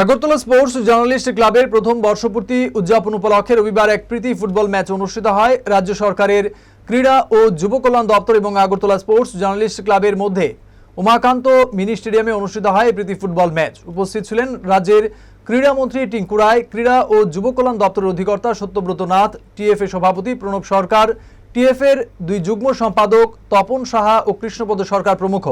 Agartala sports journalist ক্লাবের প্রথম বর্ষপূর্তি উদযাপন উপলক্ষে রবিবার এক প্রীতি ফুটবল ম্যাচ অনুষ্ঠিত হয়। রাজ্য সরকারের ক্রীড়া ও যুব কল্যাণ দপ্তর এবং আগরতলা স্পোর্টস জার্নালিস্ট ক্লাবের মধ্যে উমাকান্ত মিনি স্টেডিয়ামে অনুষ্ঠিত হয় প্রীতি ফুটবল ম্যাচ। উপস্থিত ছিলেন রাজ্যের ক্রীড়ামন্ত্রী টিঙ্কু রায়, ক্রীড়া ও যুব কল্যাণ দপ্তরের অধিকর্তা সত্যব্রত নাথ, টিএফএ সভাপতি প্রণব সরকার টিএফের দুই যুগ্ম সম্পাদক তপন সাহা ও কৃষ্ণপদ সরকার প্রমুখ।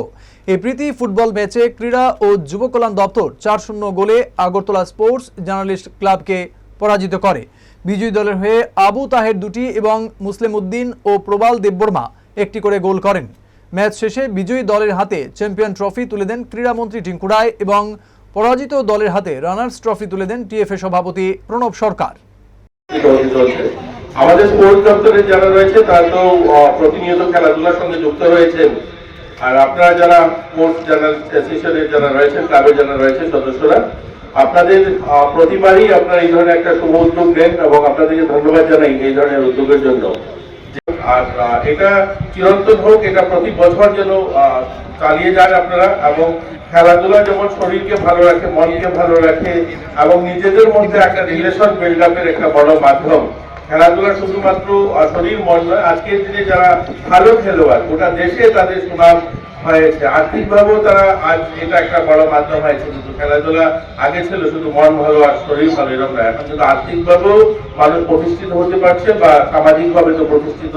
এই প্রীতি ফুটবল ম্যাচে ক্রীড়া ও যুব কল্যাণ দপ্তর চার শূন্য গোলে আগরতলা স্পোর্টস জার্নালিস্ট ক্লাবকে পরাজিত করে। বিজয়ী দলের হয়ে আবু তাহের দুটি এবং মুসলিম উদ্দিন ও প্রবাল দেববর্মা একটি করে গোল করেন। ম্যাচ শেষে বিজয়ী দলের হাতে চ্যাম্পিয়ন ট্রফি তুলে দেন ক্রীড়ামন্ত্রী টিঙ্কু রায় এবং পরাজিত দলের হাতে রানার্স ট্রফি তুলে দেন টিএফএ সভাপতি প্রণব সরকার। আমাদের স্পোর্টস দপ্তরে যারা রয়েছে, তারা তো প্রতিনিয়ত খেলাধুলার সঙ্গে যুক্ত রয়েছেন। আর আপনারা যারা স্পোর্টস জার্নাল অ্যাসোসিয়েশনের যারা রয়েছেন ক্লাবের যারা রয়েছেন, সদস্যরা, আপনাদের প্রতিবারই আপনারা এই ধরনের একটা শুভ উদ্যোগ নেন এবং আপনাদেরকে ধন্যবাদ জানাই এই ধরনের উদ্যোগের জন্য। আর এটা চিরন্তন হোক, এটা প্রতি বছর যেন চালিয়ে যান আপনারা এবং খেলাধুলা যেমন শরীরকে ভালো রাখে, মনকে ভালো রাখে এবং নিজেদের মধ্যে একটা রিলেশন বিল্ড আপের একটা বড় মাধ্যম। খেলাধুলা শুধুমাত্র শরীর মন নয়, আজকের দিনে যারা ভালো খেলোয়াড়, গোটা দেশে তাদের সুনাম হয়েছে। আর্থিকভাবেও তারা আজ এটা একটা বড় মাধ্যম হয়েছে কিন্তু খেলাধুলা আগে ছিল, শুধু মন ভালো আর শরীর ভালো, এরকম এখন কিন্তু আর্থিকভাবেও মানুষ প্রতিষ্ঠিত হতে পারছে বা সামাজিকভাবে তো প্রতিষ্ঠিত